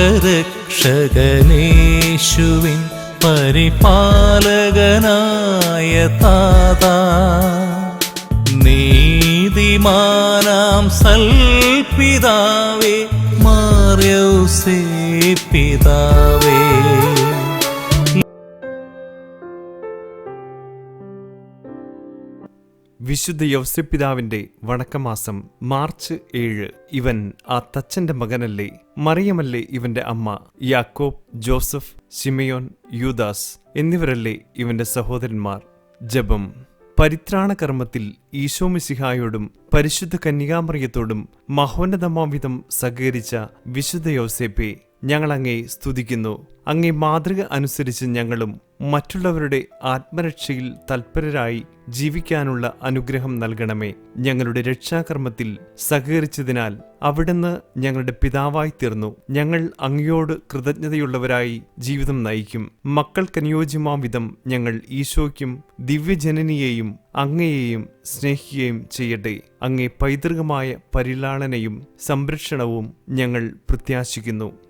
ലോകരക്ഷകനേശുവിൻ പരിപാലകനായ താതാ. നീതിമാനാം സൽപിതാവേ മാറിയൗസേ പിതാവേ. വിശുദ്ധ യൗസപിതാവിന്റെ വണക്കമാസം മാർച്ച് ഏഴ്. ഇവൻ ആ തച്ചന്റെ മകനല്ലേ? മറിയമല്ലേ ഇവന്റെ അമ്മ? യാക്കോബ് ജോസഫ് സിമയോൻ യൂദാസ് എന്നിവരല്ലേ ഇവന്റെ സഹോദരന്മാർ? ജപം. പരിത്രാണ കർമ്മത്തിൽ ഈശോമിസിഹായോടും പരിശുദ്ധ കന്യകാമറിയത്തോടും മഹോന്നതമാവിധം സഹകരിച്ച വിശുദ്ധ യൗസേപ്പെ ഞങ്ങൾ അങ്ങേ സ്തുതിക്കുന്നു. അങ്ങേ മാതൃക അനുസരിച്ച് ഞങ്ങളും മറ്റുള്ളവരുടെ ആത്മരക്ഷയിൽ തൽപരരായി ജീവിക്കാനുള്ള അനുഗ്രഹം നൽകണമേ. ഞങ്ങളുടെ രക്ഷാകർമ്മത്തിൽ സഹകരിച്ചതിനാൽ അവിടുന്ന് ഞങ്ങളുടെ പിതാവായി തീർന്നു. ഞങ്ങൾ അങ്ങയോട് കൃതജ്ഞതയുള്ളവരായി ജീവിതം നയിക്കും. മക്കൾക്കനുയോജ്യമാം വിധം ഞങ്ങൾ ഈശോയ്ക്കും ദിവ്യജനനിയെയും അങ്ങയെയും സ്നേഹിക്കുകയും ചെയ്യട്ടെ. അങ്ങേ പൈതൃകമായ പരിലാളനയും സംരക്ഷണവും ഞങ്ങൾ പ്രത്യാശിക്കുന്നു.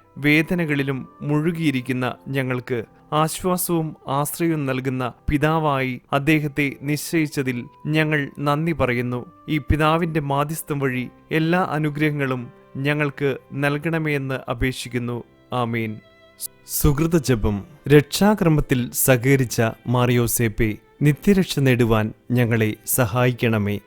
വേദനകളിലും മുഴുകിയിരിക്കുന്ന ഞങ്ങൾക്ക് ആശ്വാസവും ആശ്രയവും നൽകുന്ന പിതാവായി അദ്ദേഹത്തെ നിശ്ചയിച്ചതിൽ ഞങ്ങൾ നന്ദി പറയുന്നു. ഈ പിതാവിന്റെ മാധ്യസ്ഥം വഴി എല്ലാ അനുഗ്രഹങ്ങളും ഞങ്ങൾക്ക് നൽകണമെന്ന് അപേക്ഷിക്കുന്നു. ആമീൻ. സുഹൃത ജപം രക്ഷാക്രമത്തിൽ സഹകരിച്ച മാറിയോസേപ്പെ നിത്യരക്ഷ നേടുവാൻ ഞങ്ങളെ സഹായിക്കണമേ.